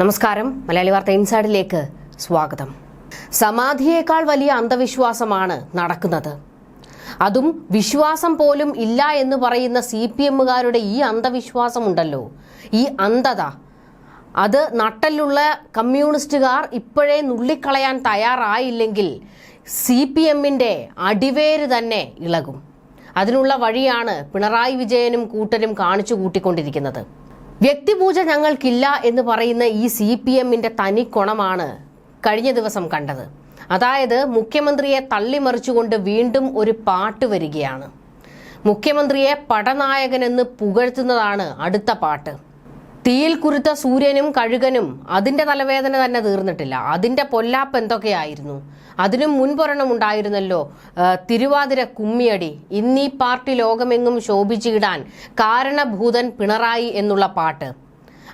നമസ്കാരം. മലയാളി വാർത്ത ഇൻസൈഡിലേക്ക് സ്വാഗതം. സമാധിയേക്കാൾ വലിയ അന്ധവിശ്വാസമാണ് നടക്കുന്നത്. അതും വിശ്വാസം പോലും ഇല്ല എന്ന് പറയുന്ന സി പി എമ്മുകാരുടെ ഈ അന്ധവിശ്വാസമുണ്ടല്ലോ. ഈ അന്ധത. അത് നട്ടലുള്ള കമ്മ്യൂണിസ്റ്റുകാർ ഇപ്പോഴേ നുള്ളിക്കളയാൻ തയ്യാറായില്ലെങ്കിൽ സി പി എമ്മിന്റെ അടിവേര് തന്നെ ഇളകും. അതിനുള്ള വഴിയാണ് പിണറായി വിജയനും കൂട്ടരും കാണിച്ചു കൂട്ടിക്കൊണ്ടിരിക്കുന്നത്. വ്യക്തിപൂജ ഞങ്ങൾക്കില്ല എന്ന് പറയുന്ന ഈ സി പി എമ്മിന്റെ തനിക്കൊണമാണ് കഴിഞ്ഞ ദിവസം കണ്ടത്. അതായത് മുഖ്യമന്ത്രിയെ തള്ളിമറിച്ചുകൊണ്ട് വീണ്ടും ഒരു പാട്ട് വരികയാണ്. മുഖ്യമന്ത്രിയെ പടനായകനെന്ന് പുകഴ്ത്തുന്നതാണ് അടുത്ത പാട്ട്. തീയിൽ കുരുത്ത സൂര്യനും കഴുകനും അതിന്റെ തലവേദന തന്നെ തീർന്നിട്ടില്ല. അതിന്റെ പൊല്ലാപ്പ് എന്തൊക്കെയായിരുന്നു? അതിനും മുൻപൊരെണ്ണം ഉണ്ടായിരുന്നല്ലോ തിരുവാതിര കുമ്മിയടി. ഇന്നീ പാർട്ടി ലോകമെങ്ങും ശോഭിച്ചിടാൻ കാരണഭൂതൻ പിണറായി എന്നുള്ള പാട്ട്.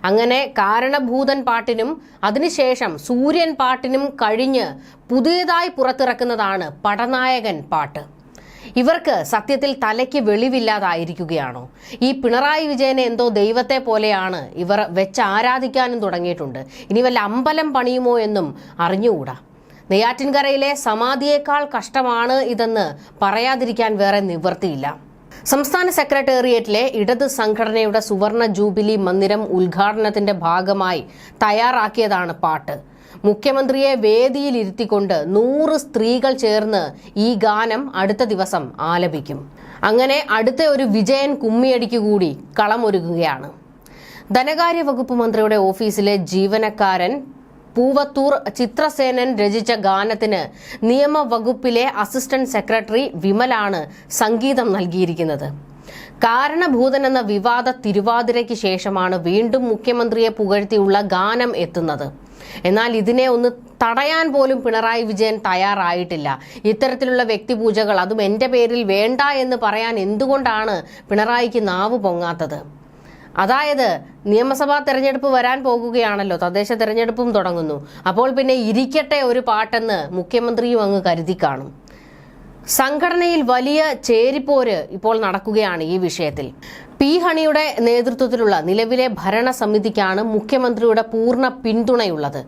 അങ്ങനെ കാരണഭൂതൻ പാട്ടിനും അതിനുശേഷം സൂര്യൻ പാട്ടിനും കഴിഞ്ഞ് പുതിയതായി പുറത്തിറക്കുന്നതാണ് പടനായകൻ പാട്ട്. ഇവർക്ക് സത്യത്തിൽ തലയ്ക്ക് വെളിവില്ലാതായിരിക്കുകയാണോ? ഈ പിണറായി വിജയനെ എന്തോ ദൈവത്തെ പോലെയാണ് ഇവർ വെച്ച് ആരാധിക്കാനും തുടങ്ങിയിട്ടുണ്ട്. ഇനി വല്ല അമ്പലം പണിയുമോ എന്നും അറിഞ്ഞുകൂടാ. നെയ്യാറ്റിൻകരയിലെ സമാധിയേക്കാൾ കഷ്ടമാണ് ഇതെന്ന് പറയാതിരിക്കാൻ വേറെ നിവൃത്തിയില്ല. സംസ്ഥാന സെക്രട്ടേറിയറ്റിലെ ഇടത് സംഘടനയുടെ സുവർണ ജൂബിലി മന്ദിരം ഉദ്ഘാടനത്തിന്റെ ഭാഗമായി തയ്യാറാക്കിയതാണ് പാട്ട്. മുഖ്യമന്ത്രിയെ വേദിയിൽ ഇരുത്തിക്കൊണ്ട് നൂറ് സ്ത്രീകൾ ചേർന്ന് ഈ ഗാനം അടുത്ത ദിവസം ആലപിക്കും. അങ്ങനെ അടുത്ത ഒരു വിജയൻ കുമ്മിയടിക്ക് കൂടി കളമൊരുങ്ങുകയാണ്. ധനകാര്യ വകുപ്പ് മന്ത്രിയുടെ ഓഫീസിലെ ജീവനക്കാരൻ പൂവത്തൂർ ചിത്രസേനൻ രചിച്ച ഗാനത്തിന് നിയമവകുപ്പിലെ അസിസ്റ്റന്റ് സെക്രട്ടറി വിമലാണ് സംഗീതം നൽകിയിരിക്കുന്നത്. കാരണഭൂതൻ എന്ന വിവാദ തിരുവാതിരയ്ക്ക് ശേഷമാണ് വീണ്ടും മുഖ്യമന്ത്രിയെ പുകഴ്ത്തിയുള്ള ഗാനം എത്തുന്നത്. എന്നാൽ ഇതിനെ ഒന്ന് തടയാൻ പോലും പിണറായി വിജയൻ തയ്യാറായിട്ടില്ല. ഇത്തരത്തിലുള്ള വ്യക്തിപൂജകൾ അതും എന്റെ പേരിൽ വേണ്ട എന്ന് പറയാൻ എന്തുകൊണ്ടാണ് പിണറായിക്ക് നാവ് പൊങ്ങാത്തത്? അതായത് നിയമസഭാ തെരഞ്ഞെടുപ്പ് വരാൻ പോകുകയാണല്ലോ തദ്ദേശ തെരഞ്ഞെടുപ്പും തുടങ്ങുന്നു. അപ്പോൾ പിന്നെ ഇരിക്കട്ടെ ഒരു പാട്ടെന്ന് മുഖ്യമന്ത്രിയും അങ്ങ് കരുതി കാണും. സംഘടനയിൽ വലിയ ചേരിപ്പോര് ഇപ്പോൾ നടക്കുകയാണ് ഈ വിഷയത്തിൽ. പി ഹണിയുടെ നേതൃത്വത്തിലുള്ള നിലവിലെ ഭരണസമിതിക്കാണ് മുഖ്യമന്ത്രിയുടെ പൂർണ പിന്തുണയുള്ളത്.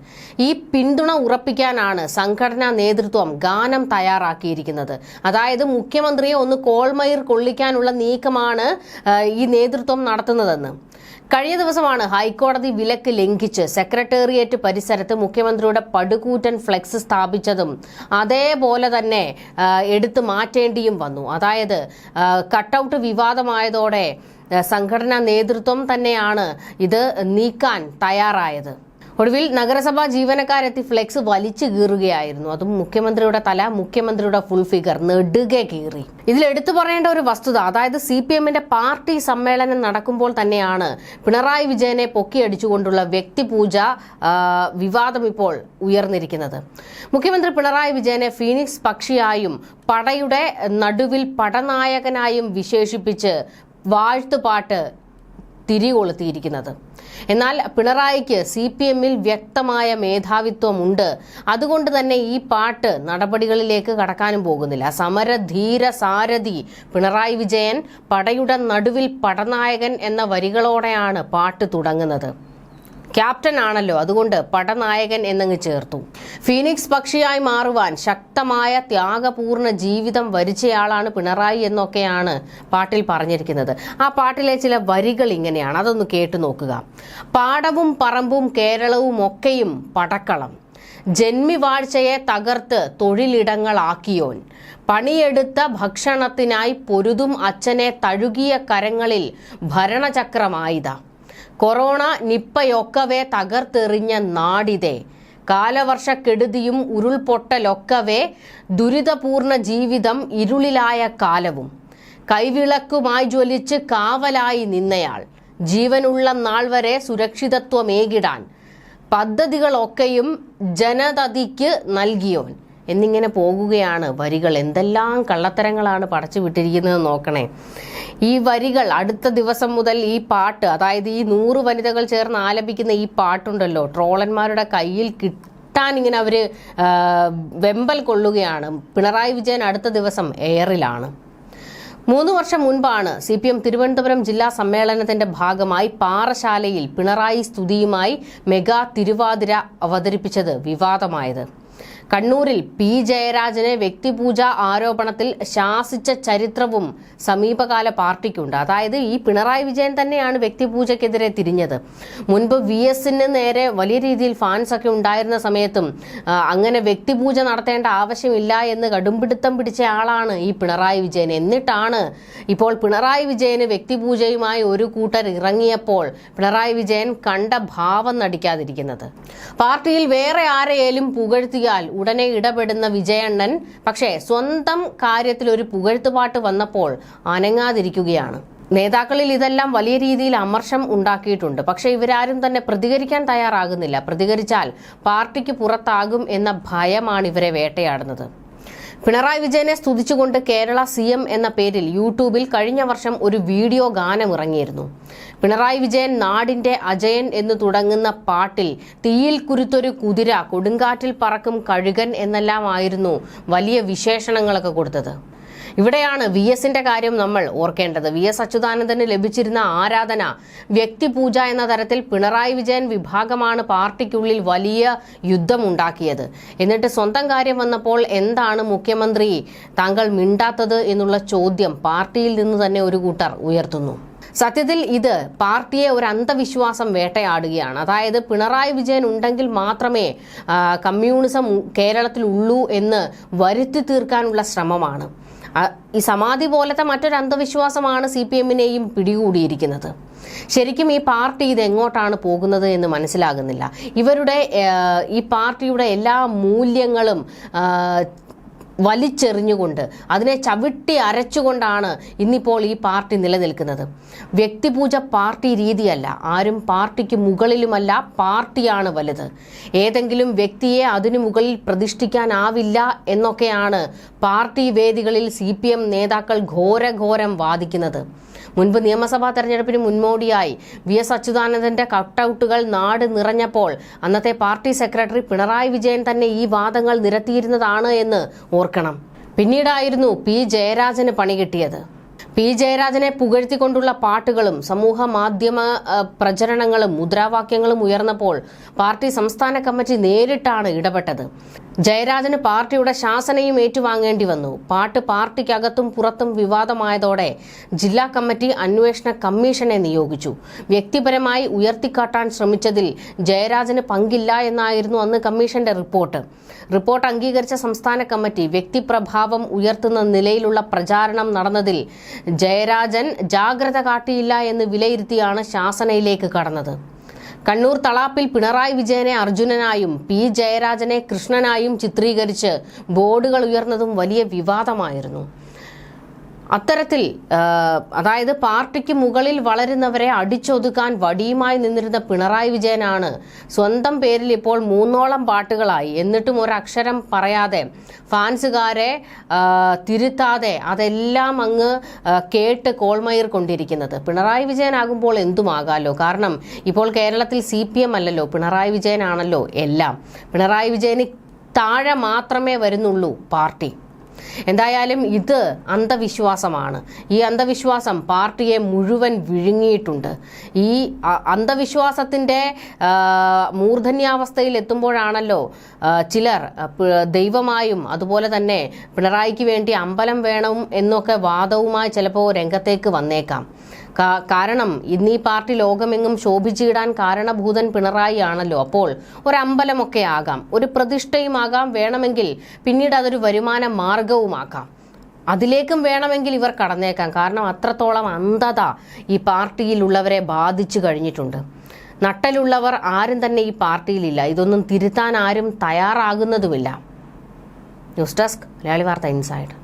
ഈ പിന്തുണ ഉറപ്പിക്കാനാണ് സംഘടനാ നേതൃത്വം ഗാനം തയ്യാറാക്കിയിരിക്കുന്നത്. അതായത് മുഖ്യമന്ത്രിയെ ഒന്ന് കോൾമയിർ കൊള്ളിക്കാനുള്ള നീക്കമാണ് ഈ നേതൃത്വം നടത്തുന്നതെന്ന്. കഴിഞ്ഞ ദിവസമാണ് ഹൈക്കോടതി വിലക്ക് ലംഘിച്ച് സെക്രട്ടേറിയറ്റ് പരിസരത്ത് മുഖ്യമന്ത്രിയുടെ പടുകൂറ്റൻ ഫ്ലെക്സ് സ്ഥാപിച്ചതും അതേപോലെ തന്നെ എടുത്തു മാറ്റേണ്ടിയും വന്നു. അതായത് കട്ടൗട്ട് വിവാദമായതോടെ സംഘടനാ നേതൃത്വം തന്നെയാണ് ഇത് നീക്കാൻ തയ്യാറായത്. ഒടുവിൽ നഗരസഭാ ജീവനക്കാരെത്തി ഫ്ലെക്സ് വലിച്ചു കീറുകയായിരുന്നു. അതും മുഖ്യമന്ത്രിയുടെ തല മുഖ്യമന്ത്രിയുടെ ഫുൾ ഫിഗർ നെടുകെ കീറി. ഇതിൽ എടുത്തു പറയേണ്ട ഒരു വസ്തുത അതായത് സി പി എമ്മിന്റെ പാർട്ടി സമ്മേളനം നടക്കുമ്പോൾ തന്നെയാണ് പിണറായി വിജയനെ പൊക്കിയടിച്ചുകൊണ്ടുള്ള വ്യക്തിപൂജ വിവാദം ഇപ്പോൾ ഉയർന്നിരിക്കുന്നത്. മുഖ്യമന്ത്രി പിണറായി വിജയനെ ഫീനിക്സ് പക്ഷിയായും പടയുടെ നടുവിൽ പടനായകനായും വിശേഷിപ്പിച്ച് വാഴ്ത്തുപാട്ട് തിരികൊളുത്തിയിരിക്കുന്നത്. എന്നാൽ പിണറായിക്ക് സി പി എമ്മിൽ വ്യക്തമായ മേധാവിത്വമുണ്ട്. അതുകൊണ്ട് തന്നെ ഈ പാട്ട് നടപടികളിലേക്ക് കടക്കാനും പോകുന്നില്ല. സമരധീര സാരഥി പിണറായി വിജയൻ പടയുടെ നടുവിൽ പടനായകൻ എന്ന വരികളോടെയാണ് പാട്ട് തുടങ്ങുന്നത്. ക്യാപ്റ്റൻ ആണല്ലോ അതുകൊണ്ട് പടനായകൻ എന്നങ്ങ് ചേർത്തു. ഫീനിക്സ് പക്ഷിയായി മാറുവാൻ ശക്തമായ ത്യാഗപൂർണ ജീവിതം വരിച്ചയാളാണ് പിണറായി എന്നൊക്കെയാണ് പാട്ടിൽ പറഞ്ഞിരിക്കുന്നത്. ആ പാട്ടിലെ ചില വരികൾ ഇങ്ങനെയാണ്. അതൊന്ന് കേട്ടു നോക്കുക. പാടവും പറമ്പും കേരളവും ഒക്കെയും പടക്കളം. ജന്മിവാഴ്ചയെ തകർത്ത് തൊഴിലിടങ്ങളാക്കിയോൻ. പണിയെടുത്ത ഭക്ഷണത്തിനായി പൊരുതും അച്ഛനെ തഴുകിയ കരങ്ങളിൽ ഭരണചക്രമായിത. കൊറോണ നിപ്പയൊക്കവേ തകർത്തെറിഞ്ഞ നാടിതെ. കാലവർഷക്കെടുതിയും ഉരുൾപൊട്ടലൊക്കവേ ദുരിതപൂർണ ജീവിതം ഇരുളിലായ കാലവും. കൈവിളക്കുമായി ജ്വലിച്ച് കാവലായി നിന്നയാൾ. ജീവനുള്ള നാൾ വരെ സുരക്ഷിതത്വമേകിടാൻ പദ്ധതികളൊക്കെയും ജനതതിക്ക് നൽകിയോൻ. എന്നിങ്ങനെ പോകുകയാണ് വരികൾ. എന്തെല്ലാം കള്ളത്തരങ്ങളാണ് പടച്ചു വിട്ടിരിക്കുന്നത് നോക്കണേ. ഈ വരികൾ അടുത്ത ദിവസം മുതൽ ഈ പാട്ട് അതായത് ഈ നൂറ് വനിതകൾ ചേർന്ന് ആലപിക്കുന്ന ഈ പാട്ടുണ്ടല്ലോ ട്രോളന്മാരുടെ കയ്യിൽ കിട്ടാൻ ഇങ്ങനെ അവർ വെമ്പൽ കൊള്ളുകയാണ്. പിണറായി വിജയൻ അടുത്ത ദിവസം എയറിലാണ്. മൂന്ന് വർഷം മുൻപാണ് സി പി എം തിരുവനന്തപുരം ജില്ലാ സമ്മേളനത്തിന്റെ ഭാഗമായി പാറശാലയിൽ പിണറായി സ്തുതിയുമായി മെഗാ തിരുവാതിര അവതരിപ്പിച്ചത് വിവാദമായത്. കണ്ണൂരിൽ പി. ജയരാജനെ വ്യക്തിപൂജ ആരോപണത്തിൽ ശാസിച്ച ചരിത്രവും സമീപകാല പാർട്ടിക്കുണ്ട്. അതായത് ഈ പിണറായി വിജയൻ തന്നെയാണ് വ്യക്തിപൂജയ്ക്കെതിരെ തിരിഞ്ഞത്. മുൻപ് വി. എസിന് നേരെ വലിയ രീതിയിൽ ഫാൻസ് ഒക്കെ ഉണ്ടായിരുന്ന സമയത്തും അങ്ങനെ വ്യക്തിപൂജ നടത്തേണ്ട ആവശ്യമില്ല എന്ന് കടുംപിടുത്തം പിടിച്ച ആളാണ് ഈ പിണറായി വിജയൻ. എന്നിട്ടാണ് ഇപ്പോൾ പിണറായി വിജയന് വ്യക്തിപൂജയുമായി ഒരു കൂട്ടർ ഇറങ്ങിയപ്പോൾ പിണറായി വിജയൻ കണ്ട ഭാവം നടിക്കാതിരിക്കുന്നത്. പാർട്ടിയിൽ വേറെ ആരെയും പുകഴ്ത്തിയാൽ ഉടനെ ഇടപെടുന്ന വിജയണ്ണൻ പക്ഷേ സ്വന്തം കാര്യത്തിൽ ഒരു പുകഴ്ത്തുപാട്ട് വന്നപ്പോൾ അനങ്ങാതിരിക്കുകയാണ്. നേതാക്കളിൽ ഇതെല്ലാം വലിയ രീതിയിൽ അമർഷം ഉണ്ടാക്കിയിട്ടുണ്ട്. പക്ഷേ ഇവരാരും തന്നെ പ്രതികരിക്കാൻ തയ്യാറാകുന്നില്ല. പ്രതികരിച്ചാൽ പാർട്ടിക്ക് പുറത്താകും എന്ന ഭയമാണ് ഇവരെ വേട്ടയാടുന്നത്. പിണറായി വിജയനെ സ്തുതിച്ചുകൊണ്ട് കേരള സി എം എന്ന പേരിൽ യൂട്യൂബിൽ കഴിഞ്ഞ വർഷം ഒരു വീഡിയോ ഗാനം ഇറങ്ങിയിരുന്നു പിണറായി വിജയൻ നാടിന്റെ അജയൻ എന്ന് തുടങ്ങുന്ന പാട്ടിൽ തീയിൽ കുരുത്തൊരു കുതിര കൊടുങ്കാറ്റിൽ പറക്കും കഴുകൻ എന്നെല്ലാമായിരുന്നു വലിയ വിശേഷണങ്ങളൊക്കെ കൊടുത്തത്. ഇവിടെയാണ് വി എസിന്റെ കാര്യം നമ്മൾ ഓർക്കേണ്ടത്. വി എസ് അച്യുതാനന്ദന് ലഭിച്ചിരുന്ന ആരാധന വ്യക്തിപൂജ എന്ന തരത്തിൽ പിണറായി വിജയൻ വിഭാഗമാണ് പാർട്ടിക്കുള്ളിൽ വലിയ യുദ്ധമുണ്ടാക്കിയത്. എന്നിട്ട് സ്വന്തം കാര്യം വന്നപ്പോൾ എന്താണ് മുഖ്യമന്ത്രി താങ്കൾ മിണ്ടാത്തത് എന്നുള്ള ചോദ്യം പാർട്ടിയിൽ നിന്ന് തന്നെ ഒരു കൂട്ടർ ഉയർത്തുന്നു. സത്യത്തിൽ ഇത് പാർട്ടിയെ ഒരു അന്ധവിശ്വാസം വേട്ടയാടുകയാണ്. അതായത് പിണറായി വിജയൻ ഉണ്ടെങ്കിൽ മാത്രമേ കമ്മ്യൂണിസം കേരളത്തിൽ ഉള്ളൂ എന്ന് വരുത്തി തീർക്കാനുള്ള ശ്രമമാണ്. ഈ സമാധി പോലത്തെ മറ്റൊരു അന്ധവിശ്വാസമാണ് സി പി എമ്മിനെയും പിടികൂടിയിരിക്കുന്നത്. ശരിക്കും ഈ പാർട്ടി ഇത് എങ്ങോട്ടാണ് പോകുന്നത് എന്ന് മനസ്സിലാകുന്നില്ല. ഇവരുടെ ഈ പാർട്ടിയുടെ എല്ലാ മൂല്യങ്ങളും വലിച്ചെറിഞ്ഞുകൊണ്ട് അതിനെ ചവിട്ടി അരച്ചുകൊണ്ടാണ് ഇന്നിപ്പോൾ ഈ പാർട്ടി നിലനിൽക്കുന്നത്. വ്യക്തിപൂജ പാർട്ടി രീതിയല്ല ആരും പാർട്ടിക്ക് മുകളിലുമല്ല പാർട്ടിയാണ് വലുത്. ഏതെങ്കിലും വ്യക്തിയെ അതിനു മുകളിൽ പ്രതിഷ്ഠിക്കാനാവില്ല എന്നൊക്കെയാണ് പാർട്ടി വേദികളിൽ സി നേതാക്കൾ ഘോരഘോരം വാദിക്കുന്നത്. മുൻപ് നിയമസഭാ തെരഞ്ഞെടുപ്പിന് മുൻമോടിയായി വി എസ് അച്യുതാനന്ദന്റെ കട്ടൌട്ടുകൾ നാട് നിറഞ്ഞപ്പോൾ അന്നത്തെ പാർട്ടി സെക്രട്ടറി പിണറായി വിജയൻ തന്നെ ഈ വാദങ്ങൾ നിരത്തിയിരുന്നതാണ് എന്ന് ഓർക്കണം. പിന്നീടായിരുന്നു പി ജയരാജന് പണി കിട്ടിയത്. പി ജയരാജനെ പുകഴ്ത്തിക്കൊണ്ടുള്ള പാട്ടുകളും സമൂഹ മാധ്യമ പ്രചരണങ്ങളും മുദ്രാവാക്യങ്ങളും ഉയർന്നപ്പോൾ പാർട്ടി സംസ്ഥാന കമ്മിറ്റി നേരിട്ടാണ് ഇടപെട്ടത്. ജയരാജന് പാർട്ടിയുടെ ശാസനയും ഏറ്റുവാങ്ങേണ്ടി വന്നു. പാട്ട് പാർട്ടിക്കകത്തും പുറത്തും വിവാദമായതോടെ ജില്ലാ കമ്മിറ്റി അന്വേഷണ കമ്മീഷനെ നിയോഗിച്ചു. വ്യക്തിപരമായി ഉയർത്തിക്കാട്ടാൻ ശ്രമിച്ചതിൽ ജയരാജന് പങ്കില്ല എന്നായിരുന്നു അന്ന് കമ്മീഷന്റെ റിപ്പോർട്ട്. റിപ്പോർട്ട് അംഗീകരിച്ച സംസ്ഥാന കമ്മിറ്റി വ്യക്തിപ്രഭാവം ഉയർത്തുന്ന നിലയിലുള്ള പ്രചാരണം നടന്നതിൽ ജയരാജൻ ജാഗ്രത കാട്ടിയില്ല എന്ന് വിലയിരുത്തിയാണ് ശാസനയിലേക്ക് കടന്നത്. കണ്ണൂർ തളാപ്പിൽ പിണറായി വിജയനെ അർജുനനായും പി ജയരാജനെ കൃഷ്ണനായും ചിത്രീകരിച്ച് ബോർഡുകൾ ഉയർന്നതും വലിയ വിവാദമായിരുന്നു. അത്തരത്തിൽ അതായത് പാർട്ടിക്ക് മുകളിൽ വളരുന്നവരെ അടിച്ചൊതുക്കാൻ വടിയുമായി നിന്നിരുന്ന പിണറായി വിജയനാണ് സ്വന്തം പേരിൽ ഇപ്പോൾ മൂന്നോളം പാട്ടുകളായി. എന്നിട്ടും ഒരക്ഷരം പറയാതെ ഫാൻസുകാരെ തിരുത്താതെ അതെല്ലാം അങ്ങ് കേട്ട് കോൾമയർ കൊണ്ടിരിക്കുന്നത്. പിണറായി വിജയനാകുമ്പോൾ എന്തുമാകാലോ? കാരണം ഇപ്പോൾ കേരളത്തിൽ സി അല്ലല്ലോ പിണറായി വിജയനാണല്ലോ എല്ലാം. പിണറായി വിജയന് താഴെ മാത്രമേ വരുന്നുള്ളൂ പാർട്ടി. എന്തായാലും ഇത് അന്ധവിശ്വാസമാണ്. ഈ അന്ധവിശ്വാസം പാർട്ടിയെ മുഴുവൻ വിഴുങ്ങിയിട്ടുണ്ട്. ഈ അന്ധവിശ്വാസത്തിന്റെ മൂർധന്യാവസ്ഥയിൽ എത്തുമ്പോഴാണല്ലോ ചിലർ ദൈവമായും അതുപോലെ തന്നെ പിണറായിക്ക് വേണ്ടി അമ്പലം വേണം എന്നൊക്കെ വാദവുമായി ചിലപ്പോൾ രംഗത്തേക്ക് വന്നേക്കാം. കാരണം ഇന്ന് ഈ പാർട്ടി ലോകമെങ്ങും ശോഭിച്ചിടാൻ കാരണഭൂതൻ പിണറായി ആണല്ലോ അപ്പോൾ ഒരമ്പലമൊക്കെ ആകാം ഒരു പ്രതിഷ്ഠയുമാകാം വേണമെങ്കിൽ പിന്നീട് അതൊരു വരുമാന മാർഗവുമാക്കാം അതിലേക്കും വേണമെങ്കിൽ ഇവർ കടന്നേക്കാം. കാരണം അത്രത്തോളം അന്ധത ഈ പാർട്ടിയിലുള്ളവരെ ബാധിച്ചു കഴിഞ്ഞിട്ടുണ്ട്. നട്ടലുള്ളവർ ആരും തന്നെ ഈ പാർട്ടിയിലില്ല. ഇതൊന്നും തിരുത്താൻ ആരും തയ്യാറാകുന്നതുമില്ല. ന്യൂസ് ഡെസ്ക് മലയാളി വാർത്ത ഇൻസൈഡ്.